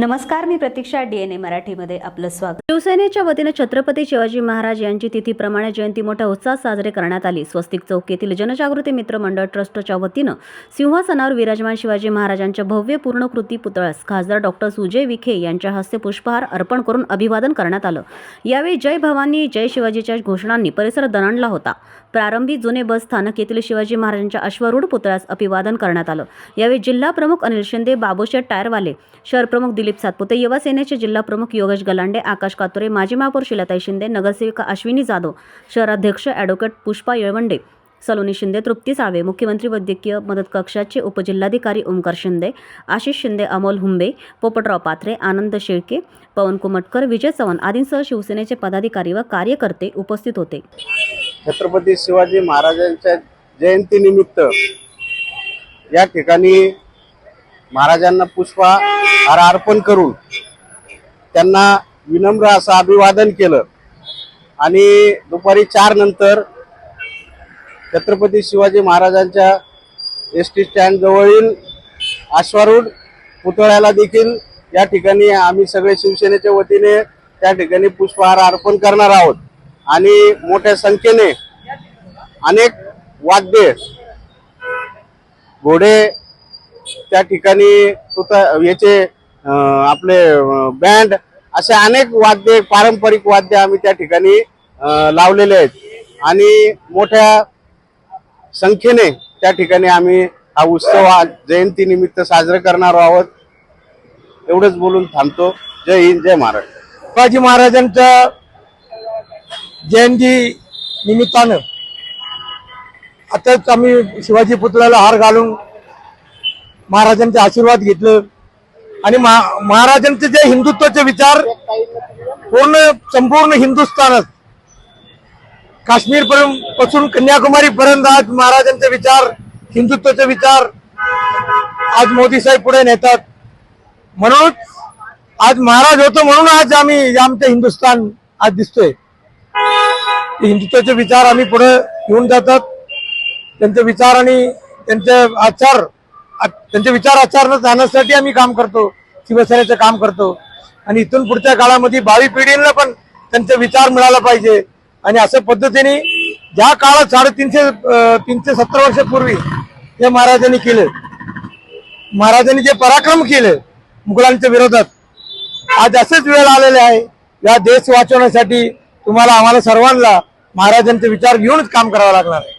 नमस्कार मी प्रतीक्षा डीएनए मराठीमध्ये आपलं स्वागत. शिवसेनेच्या वतीनं छत्रपती शिवाजी महाराज यांची तिथीप्रमाणे जयंती मोठ्या उत्साहात साजरी करण्यात आली. स्वस्तिक चौक येथील जनजागृती मित्र मंडळ ट्रस्टच्या वतीनं सिंहासनावर विराजमान शिवाजी महाराजांच्या भव्य पूर्णकृती पुतळ्यास खासदार डॉक्टर सुजय विखे यांच्या हस्ते पुष्पहार अर्पण करून अभिवादन करण्यात आलं. यावेळी जय भवानी जय शिवाजीच्या घोषणांनी परिसर दणाणला होता. प्रारंभी जुने बस स्थानक येथील शिवाजी महाराजांच्या अश्वारूढ पुतळ्यास अभिवादन करण्यात आलं. यावेळी जिल्हा प्रमुख अनिल शिंदे बाबूशेठ टायरवाले शहर प्रमुख दिलीप सातपुते युवासेनेचे जिल्हा प्रमुख योगेश गलांडे आकाश कातोरे माजी महापौर शिलाताई शिंदे नगरसेविका अश्विनी जाधव शहराध्यक्ष ॲडव्होकेट पुष्पा येळवंडे सलोनी शिंदे तृप्ती साळवे मुख्यमंत्री वैद्यकीय मदत कक्षाचे उपजिल्हाधिकारी ओंकार शिंदे आशिष शिंदे अमोल हुंबे पोपटराव पाथरे आनंद शेळके पवन कुमटकर विजय चव्हाण आदींसह शिवसेनेचे पदाधिकारी व कार्यकर्ते उपस्थित होते. छत्रपती शिवाजी महाराजांच्या जयंतीनिमित्त या ठिकाणी महाराजांना हार अर्पण करून त्यांना विनम्र असं अभिवादन केलं. आणि दुपारी चार नंतर छत्रपती शिवाजी महाराजांच्या एस टी स्टँडजवळील अश्वारूढ पुतळ्याला देखील या ठिकाणी आम्ही सगळे शिवसेनेच्या वतीने त्या ठिकाणी पुष्पहार अर्पण करणार आहोत. आणि मोठ्या संख्येने अनेक वाद्य घोडे त्या ठिकाणी तुता याचे आपले बँड असे अनेक वाद्य पारंपरिक वाद्य आम्ही त्या ठिकाणी लावलेले आहेत. आणि मोठ्या संख्येने त्या ठिकाणी आम्ही हा उत्सव जयंती जयंतीनिमित्त साजरा करणार आहोत. एवढंच बोलून थांबतो. जय हिंद जय महाराष्ट्र. शिवाजी महाराजांच्या जयंती निमित्तानं आताच आम्ही शिवाजी पुतळ्याला हार घालून महाराजांचे आशीर्वाद घेतलं. आणि महा- महाराजांचे जे हिंदुत्वाचे विचार पूर्ण संपूर्ण हिंदुस्थानात. काश्मीर पर्यंत पासून कन्याकुमारी पर्यंत आज महाराजांचे विचार हिंदुत्वाचे विचार आज मोदी साहेब पुढे नेतात. म्हणून आज महाराज होतो म्हणून आज आम्ही आमचं हिंदुस्थान आज दिसतोय. हिंदुत्वाचे विचार आम्ही पुढे घेऊन जातात. त्यांचे विचार आणि त्यांचे आचार त्यांचे विचार आचार जाण्यासाठी आम्ही काम करतो शिवसेनेचं काम करतो. आणि इथून पुढच्या काळामध्ये भावी पिढींना पण त्यांचे विचार मिळाला पाहिजे. आणि अशा पद्धतीने ज्या काळात साडेतीनशे तीनशे सत्तर वर्षापूर्वी हे महाराजांनी केलं महाराजांनी जे पराक्रम केले मुघलांच्या विरोधात आज असेच वेळ आलेले आहे. या देश वाचवण्यासाठी तुम्हाला आम्हाला सर्वांना महाराजांचे विचार घेऊनच काम करावं लागणार आहे.